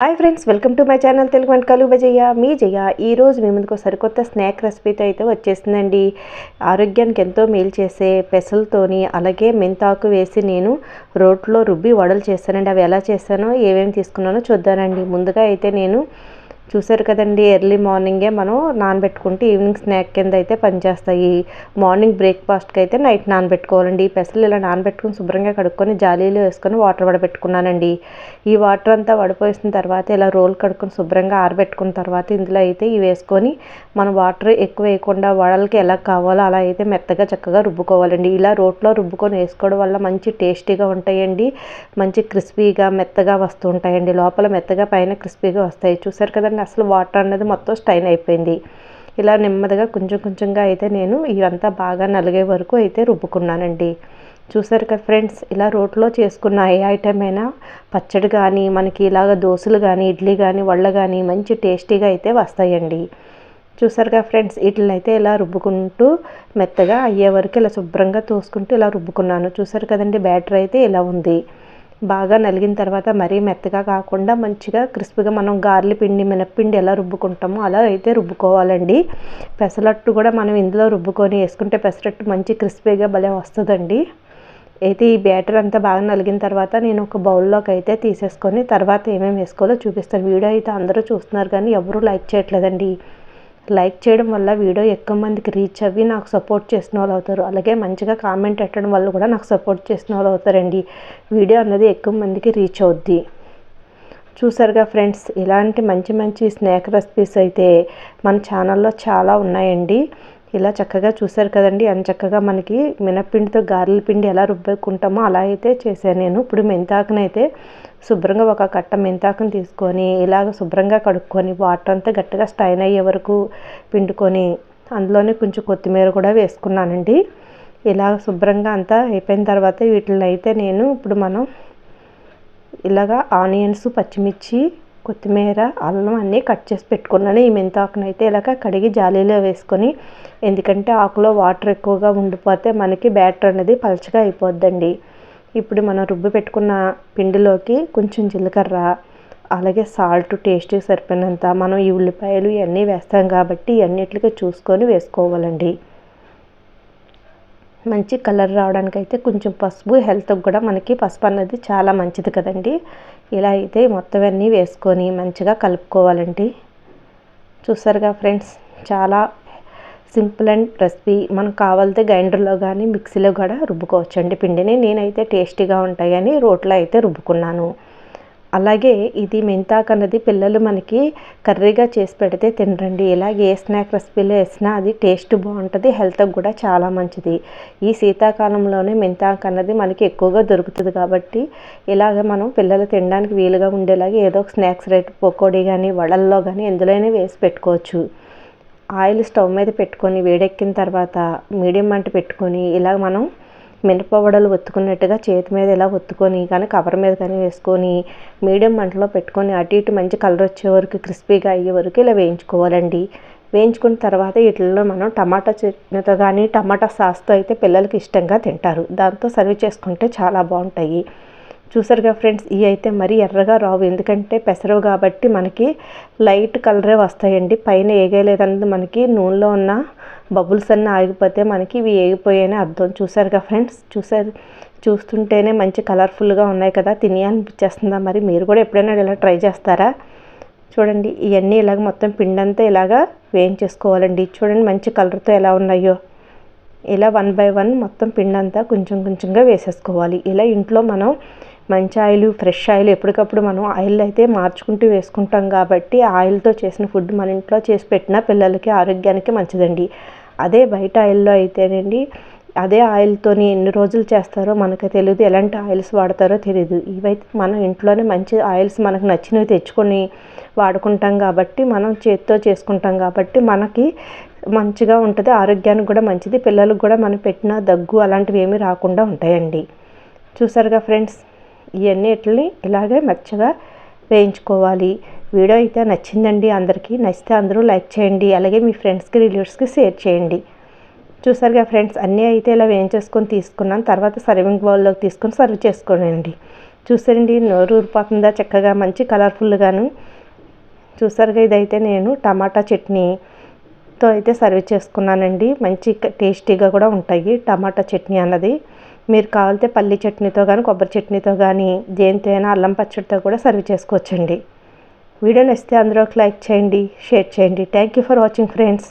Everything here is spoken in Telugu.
Hi friends welcome to my channel Telugu వంటకాలు బజయ్య మీ జయ ఈరోజు మీ ముందుకు సరికొత్త స్నాక్ రెసిపీతో అయితే వచ్చేసిందండి. ఆరోగ్యానికి ఎంతో మేలు చేసే పెసలతోని అలాగే మెంతాకు వేసి నేను రోట్లో రుబ్బి వడలు చేస్తానండి. అవి ఎలా చేస్తానో ఏమేమి తీసుకున్నానో చూద్దానండి. ముందుగా అయితే నేను చూసారు కదండి ఎర్లీ మార్నింగే మనం నానబెట్టుకుంటే ఈవినింగ్ స్నాక్ కింద అయితే పనిచేస్తాయి. మార్నింగ్ బ్రేక్ఫాస్ట్కి అయితే నైట్ నానబెట్టుకోవాలండి. ఈ పెసలు ఇలా నానబెట్టుకుని శుభ్రంగా కడుక్కొని జాలీలో వేసుకొని వాటర్ వడబెట్టుకున్నానండి. ఈ వాటర్ అంతా వడిపోసిన తర్వాత ఇలా రోల్ కడుక్కొని శుభ్రంగా ఆరబెట్టుకున్న తర్వాత ఇందులో అయితే ఇవి వేసుకొని మనం వాటర్ ఎక్కువ వేయకుండా వడలకి ఎలా కావాలో అలా అయితే మెత్తగా చక్కగా రుబ్బుకోవాలండి. ఇలా రోట్లో రుబ్బుకొని వేసుకోవడం వల్ల మంచి టేస్టీగా ఉంటాయండి. మంచి క్రిస్పీగా మెత్తగా వస్తూ ఉంటాయండి. లోపల మెత్తగా పైన క్రిస్పీగా వస్తాయి. చూసారు కదండి అసలు వాటర్ అనేది మొత్తం స్టైన్ అయిపోయింది. ఇలా నెమ్మదిగా కొంచెం కొంచెంగా అయితే నేను ఇవంతా బాగా నలిగే వరకు అయితే రుబ్బుకున్నానండి. చూసారు కదా ఫ్రెండ్స్ ఇలా రోట్లో చేసుకున్న ఏ ఐటమ్ అయినా పచ్చడి కానీ మనకి ఇలాగ దోశలు కానీ ఇడ్లీ కానీ వళ్ళ కానీ మంచి టేస్టీగా అయితే వస్తాయండి. చూసారుగా ఫ్రెండ్స్ వీటిని అయితే ఇలా రుబ్బుకుంటూ మెత్తగా అయ్యే వరకు ఇలా శుభ్రంగా తోసుకుంటూ ఇలా రుబ్బుకున్నాను. చూసారు కదండి బ్యాటర్ అయితే ఇలా ఉంది. బాగా నలిగిన తర్వాత మరీ మెత్తగా కాకుండా మంచిగా క్రిస్పీగా మనం గార్లి పిండి మినప్పిండి ఎలా రుబ్బుకుంటామో అలా అయితే రుబ్బుకోవాలండి. పెసరట్టు కూడా మనం ఇందులో రుబ్బుకొని వేసుకుంటే పెసరట్టు మంచి క్రిస్పీగా భలే వస్తుందండి. అయితే ఈ బ్యాటర్ అంతా బాగా నలిగిన తర్వాత నేను ఒక బౌల్లోకి అయితే తీసేసుకొని తర్వాత ఏమేమి వేసుకోవాలో చూపిస్తాను. వీడియో అయితే అందరూ చూస్తున్నారు కానీ ఎవరూ లైక్ చేయట్లేదండి. లైక్ చేయడం వల్ల వీడియో ఎక్కువ మందికి రీచ్ అవ్వి నాకు సపోర్ట్ చేసిన వాళ్ళు అవుతారు. అలాగే మంచిగా కామెంట్ పెట్టడం వల్ల కూడా నాకు సపోర్ట్ చేసిన వాళ్ళు అవుతారండి. వీడియో అన్నది ఎక్కువ మందికి రీచ్ అవుద్ది. చూసారుగా ఫ్రెండ్స్ ఇలాంటి మంచి మంచి స్నాక్ రెసిపీస్ అయితే మన ఛానల్లో చాలా ఉన్నాయండి. ఇలా చక్కగా చూసారు కదండి. అంత చక్కగా మనకి మినప్పిండితో గారెల పిండి ఎలా రుబ్బుకుంటామో అలా అయితే చేశాను నేను. ఇప్పుడు మెంతాకునైతే శుభ్రంగా ఒక కట్ట మెంతాకుని తీసుకొని ఇలాగ శుభ్రంగా కడుక్కొని వాటర్ అంతా గట్టిగా స్టైన్ అయ్యే వరకు పిండుకొని అందులోనే కొంచెం కొత్తిమీర కూడా వేసుకున్నానండి. ఇలా శుభ్రంగా అంతా అయిపోయిన తర్వాత వీటిని అయితే నేను ఇప్పుడు మనం ఇలాగా ఆనియన్స్ పచ్చిమిర్చి కొత్తిమీర అల్లం అన్నీ కట్ చేసి పెట్టుకున్నాను. ఈ మెంతాకునైతే అయితే ఇలాగ కడిగి జాలీలో వేసుకొని ఎందుకంటే ఆకులో వాటర్ ఎక్కువగా ఉండిపోతే మనకి బ్యాటర్ అనేది పలచగా అయిపోద్దండి. ఇప్పుడు మనం రుబ్బి పెట్టుకున్న పిండిలోకి కొంచెం జీలకర్ర అలాగే సాల్ట్ టేస్ట్కి సరిపోయినంత మనం ఈ ఉల్లిపాయలు ఇవన్నీ వేస్తాం కాబట్టి ఇవన్నిటికి చూసుకొని వేసుకోవాలండి. మంచి కలర్ రావడానికి అయితే కొంచెం పసుపు హెల్త్కి కూడా మనకి పసుపు అన్నది చాలా మంచిది కదండి. ఇలా అయితే మొత్తం అన్నీ వేసుకొని మంచిగా కలుపుకోవాలండి. చూసారుగా ఫ్రెండ్స్ చాలా సింపుల్ అండ్ రెసిపీ మనకు కావాలితే గ్రైండర్లో కానీ మిక్సీలో కూడా రుబ్బుకోవచ్చు. అండి పిండిని నేనైతే టేస్టీగా ఉంటాయని రోట్లో అయితే రుబ్బుకున్నాను. అలాగే ఇది మెంతాకు అన్నది పిల్లలు మనకి కర్రీగా చేసి పెడితే తినరండి. ఇలాగే ఏ స్నాక్ రెసిపీలో వేసినా అది టేస్ట్ బాగుంటుంది హెల్త్కి కూడా చాలా మంచిది. ఈ శీతాకాలంలోనే మెంతాకు అన్నది మనకి ఎక్కువగా దొరుకుతుంది కాబట్టి ఇలాగ మనం పిల్లలు తినడానికి వీలుగా ఉండేలాగా ఏదో ఒక స్నాక్స్ రేట్ పకోడీ కానీ వడల్లో కానీ ఎందులోనే వేసి పెట్టుకోవచ్చు. ఆయిల్ స్టవ్ మీద పెట్టుకొని వేడెక్కిన తర్వాత మీడియం మంట పెట్టుకొని ఇలా మనం మినపవడలు ఒత్తుకున్నట్టుగా చేతి మీద ఇలా ఒత్తుకొని కానీ కవర్ మీద కానీ వేసుకొని మీడియం మంటలో పెట్టుకొని అటు ఇటు మంచి కలర్ వచ్చే వరకు క్రిస్పీగా అయ్యే వరకు ఇలా వేయించుకోవాలండి. వేయించుకున్న తర్వాత వీటిల్లో మనం టమాటా చట్నీతో కానీ టమాటా సాస్తో అయితే పిల్లలకి ఇష్టంగా తింటారు. దాంతో సర్వ్ చేసుకుంటే చాలా బాగుంటాయి. చూసారుగా ఫ్రెండ్స్ ఇవి అయితే మరీ ఎర్రగా రావు. ఎందుకంటే పెసరవు కాబట్టి మనకి లైట్ కలరే వస్తాయండి. పైన ఏగలేదన్నది మనకి నూనెలో ఉన్న బబుల్స్ అన్నీ ఆగిపోతే మనకి ఇవి ఏగిపోయాయని అర్థం. చూసారుగా ఫ్రెండ్స్ చూసారు చూస్తుంటేనే మంచి కలర్ఫుల్గా ఉన్నాయి కదా. తిని మరి? మీరు కూడా ఎప్పుడైనా ఇలా ట్రై చేస్తారా? చూడండి ఇవన్నీ ఇలాగ మొత్తం పిండంతా ఇలాగా వేయించేసుకోవాలండి. చూడండి మంచి కలర్తో ఎలా ఉన్నాయో. ఇలా వన్ బై వన్ మొత్తం పిండంతా కొంచెం కొంచెంగా వేసేసుకోవాలి. ఇలా ఇంట్లో మనం మంచి ఆయిల్ ఫ్రెష్ ఆయిల్ ఎప్పటికప్పుడు మనం ఆయిల్ అయితే మార్చుకుంటూ వేసుకుంటాం కాబట్టి ఆయిల్తో చేసిన ఫుడ్ మన ఇంట్లో చేసి పెట్టిన పిల్లలకి ఆరోగ్యానికి మంచిదండి. అదే బయట ఆయిల్లో అయితేనండి అదే ఆయిల్తోని ఎన్ని రోజులు చేస్తారో మనకు తెలియదు ఎలాంటి ఆయిల్స్ వాడతారో తెలియదు ఇవైతే మనం ఇంట్లోనే మంచి ఆయిల్స్ మనకు నచ్చినవి తెచ్చుకొని వాడుకుంటాం కాబట్టి మనం చేతితో చేసుకుంటాం కాబట్టి మనకి మంచిగా ఉంటుంది ఆరోగ్యానికి కూడా మంచిది పిల్లలకు కూడా మనం పెట్టిన దగ్గు అలాంటివి ఏమీ రాకుండా ఉంటాయండి. చూసారుగా ఫ్రెండ్స్? ఇవన్నీటిని ఇలాగే మెచ్చగా వేయించుకోవాలి. వీడియో అయితే నచ్చిందండి అందరికీ. నచ్చితే అందరూ లైక్ చేయండి. అలాగే మీ ఫ్రెండ్స్కి రిలేటివ్స్కి షేర్ చేయండి. చూసారుగా ఫ్రెండ్స్ అన్నీ అయితే ఇలా వేయించేసుకొని తీసుకున్నాను. తర్వాత సర్వింగ్ బౌల్లోకి తీసుకొని సర్వ్ చేసుకోనండి. చూసారండి నోరు ఊరిపోతుందా చక్కగా మంచి కలర్ఫుల్గాను. చూసారుగా ఇదైతే నేను టమాటా చట్నీతో అయితే సర్వ్ చేసుకున్నానండి. మంచి టేస్టీగా కూడా ఉంటాయి టమాటా చట్నీ అన్నది. మీరు కావాలితే పల్లి చట్నీతో కానీ కొబ్బరి చట్నీతో కానీ దేనితో అయినా అల్లం పచ్చడితో కూడా సర్వ్ చేసుకోవచ్చండి. వీడియో నచ్చితే అందరూ లైక్ చేయండి షేర్ చేయండి. Thank you for watching friends